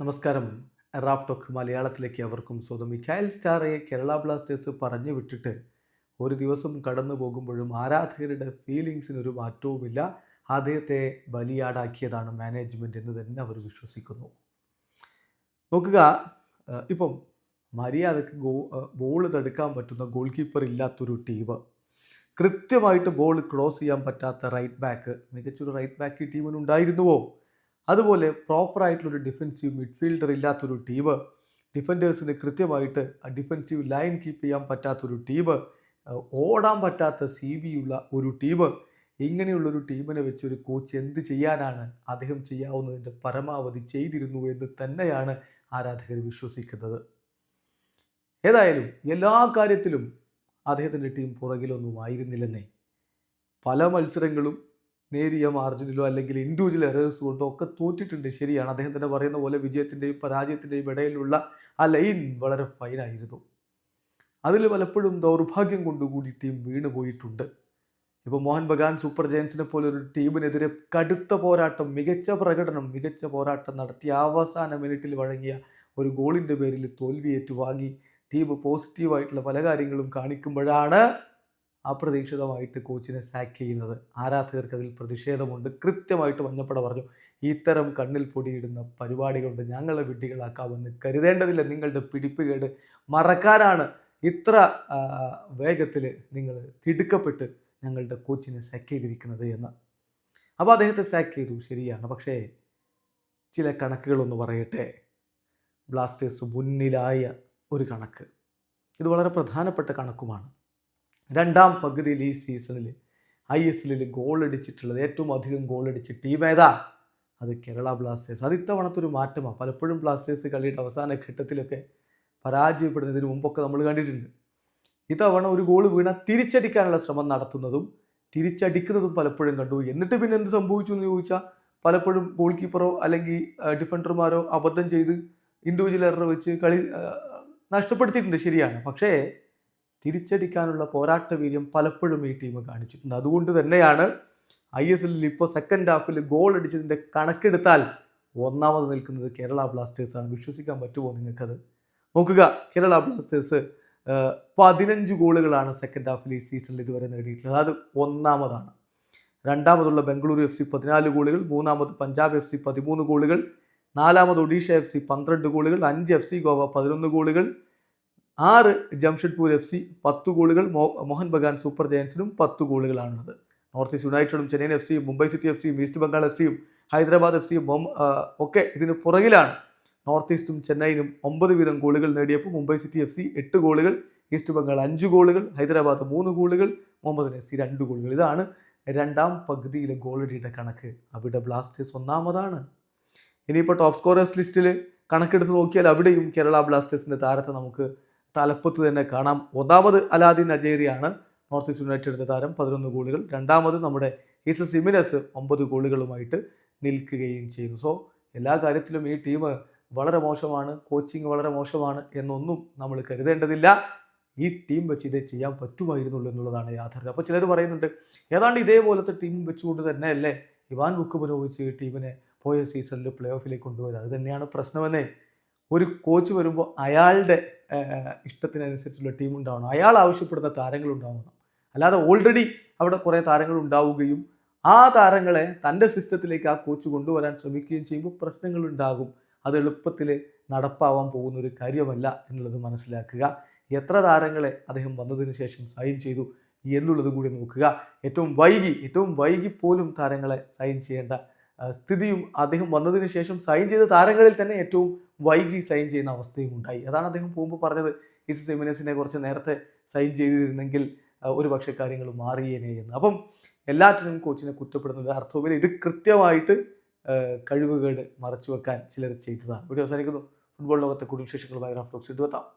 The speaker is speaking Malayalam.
നമസ്കാരം. റാഫ് ടോക്ക് മലയാളത്തിലേക്ക് അവർക്കും സ്വന്തം മിഖായൽ സ്റ്റാറയെ കേരള ബ്ലാസ്റ്റേഴ്സ് പറഞ്ഞു വിട്ടിട്ട് ഒരു ദിവസം കടന്നു പോകുമ്പോഴും ആരാധകരുടെ ഫീലിങ്സിന് ഒരു മാറ്റവുമില്ല. അദ്ദേഹത്തെ ബലിയാടാക്കിയതാണ് മാനേജ്മെന്റ് എന്ന് തന്നെ അവർ വിശ്വസിക്കുന്നു. നോക്കുക ഇപ്പം മര്യാദയ്ക്ക് ഗോ ബോൾ തടുക്കാൻ പറ്റുന്ന ഗോൾ കീപ്പർ ഇല്ലാത്തൊരു ടീം. കൃത്യമായിട്ട് ബോൾ ക്രോസ് ചെയ്യാൻ പറ്റാത്ത റൈറ്റ് ബാക്ക്. മികച്ചൊരു റൈറ്റ് ബാക്ക് ഈ ടീമിന് ഉണ്ടായിരുന്നുവോ അതുപോലെ പ്രോപ്പറായിട്ടുള്ളൊരു ഡിഫൻസീവ് മിഡ്ഫീൽഡർ ഇല്ലാത്തൊരു ടീം ഡിഫൻഡേഴ്സിന് കൃത്യമായിട്ട് ആ ഡിഫൻസീവ് ലൈൻ കീപ്പ് ചെയ്യാൻ പറ്റാത്തൊരു ടീം ഓടാൻ പറ്റാത്ത സി ബി ഉള്ള ഒരു ടീം ഇങ്ങനെയുള്ളൊരു ടീമിനെ വെച്ച് ഒരു കോച്ച് എന്ത് ചെയ്യാനാണ് അദ്ദേഹം ചെയ്യാവുന്നതിന്റെ പരമാവധി ചെയ്തിരുന്നു എന്ന് തന്നെയാണ് ആരാധകർ വിശ്വസിക്കുന്നത്. ഏതായാലും എല്ലാ കാര്യത്തിലും അദ്ദേഹത്തിന്റെ ടീം പുറകിലൊന്നും ആയിരുന്നില്ലെന്നേ. പല മത്സരങ്ങളും നേരിയ മാർജിനിലോ അല്ലെങ്കിൽ ഇൻഡിവിജ്വൽ എറേഴ്സ് കൊണ്ടോ ഒക്കെ തോറ്റിട്ടുണ്ട്. ശരിയാണ്. അദ്ദേഹം തന്നെ പറയുന്ന പോലെ വിജയത്തിന്റെയും പരാജയത്തിന്റെയും ഇടയിലുള്ള ആ ലൈൻ വളരെ ഫൈനായിരുന്നു അതിൽ പലപ്പോഴും ദൗർഭാഗ്യം കൊണ്ടുകൂടി ടീം വീണ് പോയിട്ടുണ്ട്. ഇപ്പോൾ മോഹൻ ബഗാൻ സൂപ്പർ ജയൻസിനെ പോലെ ഒരു ടീമിനെതിരെ കടുത്ത പോരാട്ടം മികച്ച പ്രകടനം മികച്ച പോരാട്ടം നടത്തി അവസാന മിനിറ്റിൽ വഴങ്ങിയ ഒരു ഗോളിന്റെ പേരിൽ തോൽവി ഏറ്റുവാങ്ങി ടീം പോസിറ്റീവായിട്ടുള്ള പല കാര്യങ്ങളും കാണിക്കുമ്പോഴാണ് അപ്രതീക്ഷിതമായിട്ട് കോച്ചിനെ സാക്ക് ചെയ്യുന്നത്. ആരാധകർക്ക് അതിൽ പ്രതിഷേധമുണ്ട്. കൃത്യമായിട്ട് മഞ്ഞപ്പട പറഞ്ഞു ഇത്തരം കണ്ണിൽ പൊടിയിടുന്ന പരിപാടികളുണ്ട് ഞങ്ങളെ വിഡ്ഢികളാക്കാമെന്ന് കരുതേണ്ടതില്ല. നിങ്ങളുടെ പിടിപ്പുകേട് മറക്കാനാണ്. ഇത്ര വേഗത്തിൽ നിങ്ങൾ തിടുക്കപ്പെട്ട് ഞങ്ങളുടെ കോച്ചിനെ സാക്ക് ചെയ്തിരിക്കുന്നത് എന്ന്. അപ്പോൾ അദ്ദേഹത്തെ സാക്ക് ചെയ്തു. ശരിയാണ്. പക്ഷേ ചില കണക്കുകളൊന്ന് പറയട്ടെ. ബ്ലാസ്റ്റേഴ്സ് മുന്നിലായ ഒരു കണക്ക്. ഇത് വളരെ പ്രധാനപ്പെട്ട കണക്കുമാണ്. രണ്ടാം പകുതിയിൽ ഈ സീസണിൽ ഐ എസ് എല്ലിൽ ഗോൾ അടിച്ചിട്ടുള്ളത് ഏറ്റവും അധികം ഗോൾ അടിച്ച ടീം ഏതാ? അത് കേരള ബ്ലാസ്റ്റേഴ്സ്. അത് ഇത്തവണത്തെ ഒരു മാറ്റമാണ് പലപ്പോഴും ബ്ലാസ്റ്റേഴ്സ് കളിയുടെ അവസാന ഘട്ടത്തിലൊക്കെ പരാജയപ്പെടുന്നതിന് മുമ്പൊക്കെ നമ്മൾ കണ്ടിട്ടുണ്ട്. ഇത്തവണ ഒരു ഗോൾ വീണ തിരിച്ചടിക്കാനുള്ള ശ്രമം നടത്തുന്നതും തിരിച്ചടിക്കുന്നതും പലപ്പോഴും കണ്ടു. എന്നിട്ട് പിന്നെ എന്ത് സംഭവിച്ചു എന്ന് ചോദിച്ചാൽ പലപ്പോഴും ഗോൾ കീപ്പറോ അല്ലെങ്കിൽ ഡിഫൻഡർമാരോ അബദ്ധം ചെയ്ത് ഇൻഡിവിജ്വൽ എറർ വെച്ച് കളി നഷ്ടപ്പെടുത്തിയിട്ടുണ്ട്. ശരിയാണ്. പക്ഷേ തിരിച്ചടിക്കാനുള്ള പോരാട്ട വീര്യം പലപ്പോഴും ഈ ടീം കാണിച്ചിട്ടുണ്ട്. അതുകൊണ്ട് തന്നെയാണ് ഐ എസ് എല്ലിൽ ഇപ്പോൾ സെക്കൻഡ് ഹാഫിൽ ഗോൾ അടിച്ചതിന്റെ കണക്കെടുത്താൽ ഒന്നാമത് നിൽക്കുന്നത് കേരള ബ്ലാസ്റ്റേഴ്സാണ് വിശ്വസിക്കാൻ പറ്റുമോ നിങ്ങൾക്കത്? നോക്കുക കേരള ബ്ലാസ്റ്റേഴ്സ് പതിനഞ്ച് ഗോളുകളാണ് സെക്കൻഡ് ഹാഫിൽ ഈ സീസണിൽ ഇതുവരെ നേടിയിട്ടുള്ളത്. അത് ഒന്നാമതാണ്. രണ്ടാമതുള്ള ബംഗളൂരു എഫ് സി പതിനാല് ഗോളുകൾ മൂന്നാമത് പഞ്ചാബ് എഫ് സി പതിമൂന്ന് ഗോളുകൾ നാലാമത് ഒഡീഷ എഫ് സി പന്ത്രണ്ട് ഗോളുകൾ അഞ്ച് എഫ് സി ഗോവ പതിനൊന്ന് ഗോളുകൾ ആറ് ജംഷഡ്പൂർ എഫ് സി പത്ത് ഗോളുകൾ മോഹൻ ബഗാൻ സൂപ്പർ ജയൻസിനും പത്ത് ഗോളുകളാണുള്ളത്. നോർത്ത് ഈസ്റ്റ് യുണൈറ്റഡും ചെന്നൈയിൻ എഫ് സിയും മുംബൈ സിറ്റി എഫ് സിയും ഈസ്റ്റ് ബംഗാൾ എഫ് സിയും ഹൈദരാബാദ് എഫ് സിയും ഒക്കെ ഇതിന് പുറകിലാണ്. നോർത്ത് ഈസ്റ്റും ചെന്നൈയിനും ഒമ്പത് വീതം ഗോളുകൾ നേടിയപ്പോൾ മുംബൈ സിറ്റി എഫ് സി എട്ട് ഗോളുകൾ ഈസ്റ്റ് ബംഗാൾ അഞ്ച് ഗോളുകൾ ഹൈദരാബാദ് മൂന്ന് ഗോളുകൾ മുഹമ്മദ് എഫ് സി രണ്ട് ഗോളുകൾ. ഇതാണ് രണ്ടാം പകുതിയിലെ ഗോളടിയുടെ കണക്ക്. അവിടെ ബ്ലാസ്റ്റേഴ്സ് ഒന്നാമതാണ്. ഇനിയിപ്പോൾ ടോപ്പ് സ്കോറേഴ്സ് ലിസ്റ്റിൽ കണക്കെടുത്ത് നോക്കിയാൽ അവിടെയും കേരള ബ്ലാസ്റ്റേഴ്സിന്റെ താരത്തെ നമുക്ക് തലപ്പത്ത് തന്നെ കാണാം. ഒന്നാമത് അലാദിൻ അജേരിയാണ് നോർത്ത് ഈസ്റ്റ് യുണൈറ്റഡിന്റെ താരം. പതിനൊന്ന് ഗോളുകൾ. രണ്ടാമത് നമ്മുടെ ഈസ സിമിനസ് ഒമ്പത് ഗോളുകളുമായിട്ട് നിൽക്കുകയും ചെയ്യുന്നു. സോ എല്ലാ കാര്യത്തിലും ഈ ടീം വളരെ മോശമാണ്. കോച്ചിങ് വളരെ മോശമാണ് എന്നൊന്നും നമ്മൾ കരുതേണ്ടതില്ല. ഈ ടീം വെച്ച് ഇതേ ചെയ്യാൻ പറ്റുമായിരുന്നുള്ളൂ എന്നുള്ളതാണ് യാഥാർത്ഥ്യം. അപ്പോൾ ചിലർ പറയുന്നുണ്ട് ഏതാണ്ട് ഇതേപോലത്തെ ടീം വെച്ചുകൊണ്ട് തന്നെ അല്ലേ ഇവാൻ ഈ ടീമിനെ പോയ സീസണിൽ പ്ലേ ഓഫിലേക്ക് കൊണ്ടുപോയത്? അത് തന്നെയാണ് പ്രശ്നമെന്നേ ഒരു കോച്ച് വരുമ്പോൾ അയാളുടെ ഇഷ്ടത്തിനനുസരിച്ചുള്ള ടീം ഉണ്ടാവണം. അയാൾ ആവശ്യപ്പെടുന്ന താരങ്ങൾ ഉണ്ടാവണം. അല്ലാതെ ഓൾറെഡി അവിടെ കുറേ താരങ്ങൾ ഉണ്ടാവുകയും ആ താരങ്ങളെ തന്റെ സിസ്റ്റത്തിലേക്ക് ആ കോച്ച് കൊണ്ടുവരാൻ ശ്രമിക്കുകയും ചെയ്യുമ്പോൾ പ്രശ്നങ്ങൾ ഉണ്ടാകും. അത് എളുപ്പത്തിൽ നടപ്പാവാൻ പോകുന്ന ഒരു കാര്യമല്ല എന്നുള്ളത് മനസ്സിലാക്കുക. എത്ര താരങ്ങളെ അദ്ദേഹം വന്നതിന് ശേഷം സൈൻ ചെയ്തു എന്നുള്ളത് കൂടി നോക്കുക. ഏറ്റവും വൈകി ഏറ്റവും വൈകി പോലും താരങ്ങളെ സൈൻ ചെയ്യേണ്ട സ്ഥിതിയും അദ്ദേഹം വന്നതിന് ശേഷം സൈൻ ചെയ്ത താരങ്ങളിൽ തന്നെ ഏറ്റവും വൈകി സൈൻ ചെയ്യുന്ന അവസ്ഥയും ഉണ്ടായി. അതാണ് അദ്ദേഹം പോകുമ്പോൾ പറഞ്ഞത്. ഇസ് സെമിനസിനെ കുറച്ച് നേരത്തെ സൈൻ ചെയ്തിരുന്നെങ്കിൽ ഒരു പക്ഷേ കാര്യങ്ങൾ മാറിയേനെ എന്ന്. അപ്പം എല്ലാറ്റിനും കോച്ചിനെ കുറ്റപ്പെടുന്നത് അർത്ഥവുമില്ല ഇത് കൃത്യമായിട്ട് കഴിവുകേട് മറച്ചു വെക്കാൻ ചിലർ ചെയ്തതാണ്. ഇവിടെ അവസാനിക്കുന്നു. ഫുട്ബോൾ ലോകത്തെ കൂടുതൽ വിശേഷങ്ങളുമായി റാഫ് ടോക്സ് ഇട്ടുവെത്താം